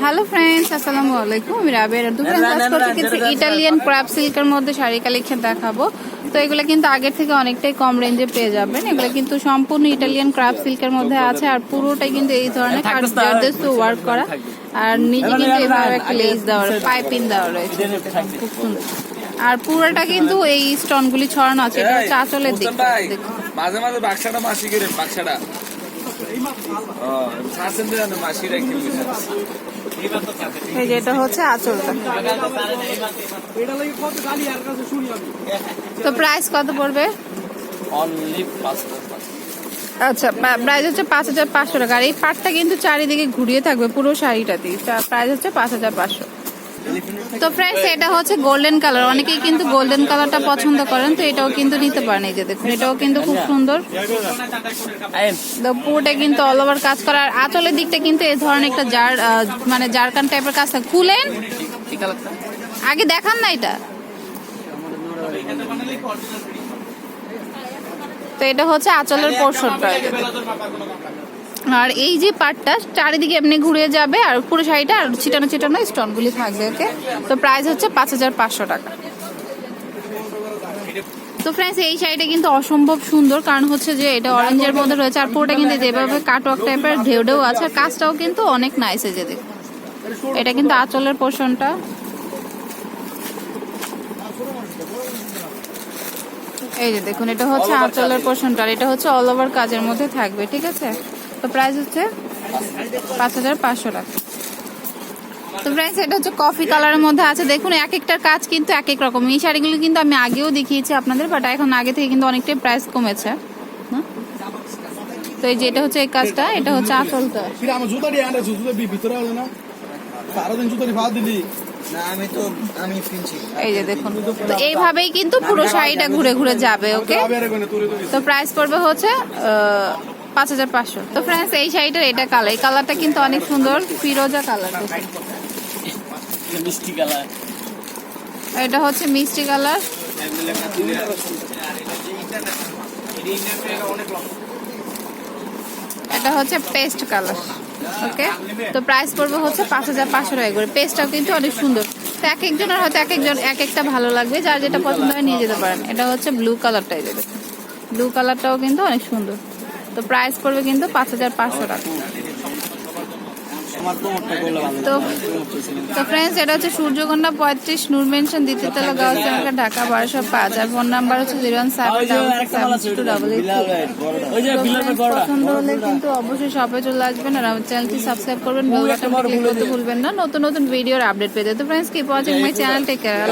Hello friends আসসালামু আলাইকুম আমি রাবের দুপুরে ক্লাস করতে কিছু ইটালিয়ান ক্রাপ সিল্কের মধ্যে শাড়ি কালেকশন দেখাবো। তো এগুলো কিন্তু আগের থেকে অনেকটাই কম রেঞ্জে পেয়ে যাবেন। এগুলো কিন্তু সম্পূর্ণ ইটালিয়ান ক্রাপ সিল্কের মধ্যে আছে আর পুরোটাই কিন্তু এই ধরনের কার্ডস ওয়ার্ক করা। আর নিচে কিন্তু এভাবে একটা লেস দেওয়া পাইপিং দেওয়া রয়েছে। খুব সুন্দর। আর পুরোটা কিন্তু এই স্টোনগুলি ছড়ানো আছে। এটা হচ্ছে আঁচলের দিক। মাঝে মাঝে বাক্সাটা মাসি বাক্সাটা। এই যে এটা হচ্ছে আঁচলটা। তো প্রাইস কত পড়বে? আচ্ছা প্রাইস হচ্ছে পাঁচ হাজার পাঁচশো টাকা। আর এই পাটটা কিন্তু চারিদিকে ঘুরিয়ে থাকবে পুরো শাড়িটাতেই। প্রাইস হচ্ছে পাঁচ হাজার পাঁচশো। তো ফ্রেন্ডস এটা হচ্ছে গোল্ডেন কালার অনেকেই কিন্তু গোল্ডেন কালারটা পছন্দ করেন, তো এটাও কিন্তু নিতে পারেন এই যে দেখুন, এটাও কিন্তু খুব সুন্দর। তো পুরোটা কিন্তু অল ওভার কাজ করা আর আঁচলের দিকটা কিন্তু এই ধরনের একটা জার মানে জারকান টাইপের কাজ থাকে। খুলেন। আগে দেখান না এটা। তো এটা হচ্ছে আঁচলের পোর্শনটা আর এই যে পার্টটা চারিদিকে এমনি ঘুরে যাবে আর পুরো শাড়িটা আর ছিটানো ছিটানো স্টোনগুলি থাকবে ওকে তো প্রাইস হচ্ছে পাঁচ হাজার পাঁচশো টাকা। তো ফ্রেন্ডস এই শাড়িটা কিন্তু অসম্ভব সুন্দর, কারণ হচ্ছে যে এটা অরেঞ্জের মধ্যে রয়েছে, আর পুরোটা কিন্তু যেভাবে কাটওয়ার্ক টাইপের ঢেউ ঢেউ আছে, আর কাজটাও কিন্তু অনেক নাইস যে দেখুন। এটা কিন্তু আঁচলের পোর্শনটা এই যে দেখুন, এটা হচ্ছে আঁচলের পোর্শনটা আর এটা হচ্ছে অল ওভার কাজের মধ্যে থাকবে, ঠিক আছে? তো প্রাইস হচ্ছে পাঁচ হাজার পাঁচশো টাকা। তো ফ্রেন্ডস এটা হচ্ছে কফি কালারের মধ্যে আছে। দেখুন এক একটার কাজ কিন্তু এক এক রকম। এই শাড়িগুলো কিন্তু আমি আগেও দেখিয়েছি আপনাদের বাট এখন আগে থেকে কিন্তু অনেকটাই প্রাইস কমেছে? তো এই যে এটা হচ্ছে এই কাজটা এটা হচ্ছে আঁচলটা। তো এই যে দেখুন তো এইভাবেই কিন্তু পুরো শাড়িটা ঘুরে ঘুরে যাবে ওকে তো প্রাইস পড়বে হচ্ছে পাঁচ হাজার পাঁচশো। তো ফ্রেন্ডস এই শাড়িটার এটা কালার এই কালারটা কিন্তু অনেক সুন্দর ফিরোজা কালার মিষ্টি কালার এটা হচ্ছে মিষ্টি কালার এটা হচ্ছে পেস্ট কালার ওকে তো প্রাইস পড়বে হচ্ছে পাঁচ হাজার পাঁচশো টাকা করে। পেস্টটাও কিন্তু অনেক সুন্দর। তো এক একজনের হয়তো এক একজন এক একটা ভালো লাগবে। যার যেটা পছন্দ হয় নিয়ে যেতে পারেন। এটা হচ্ছে ব্লু কালারটাই দেবে। ব্লু কালারটাও কিন্তু অনেক সুন্দর। তো প্রাইস পড়বে কিন্তু পাঁচ হাজার পাঁচশো টাকা। তো তো ফ্রেন্ডস এটা হচ্ছে সূর্যকন্যা পঁয়ত্রিশ নূর মেনশন দ্বিতীয়তলা গাউস এলাকা ঢাকা বারোশো পাঁচ। আর ফোন নাম্বার হচ্ছে zero one seven seven two double eight পছন্দ হলে কিন্তু অবশ্যই শপে চলে আসবেন আর আমার চ্যানেলটি সাবস্ক্রাইব করবেন বেল বাটন ক্লিক করতে ভুলবেন না। নতুন নতুন ভিডিওর আপডেট পেতে। তো friends keep watching my channel take care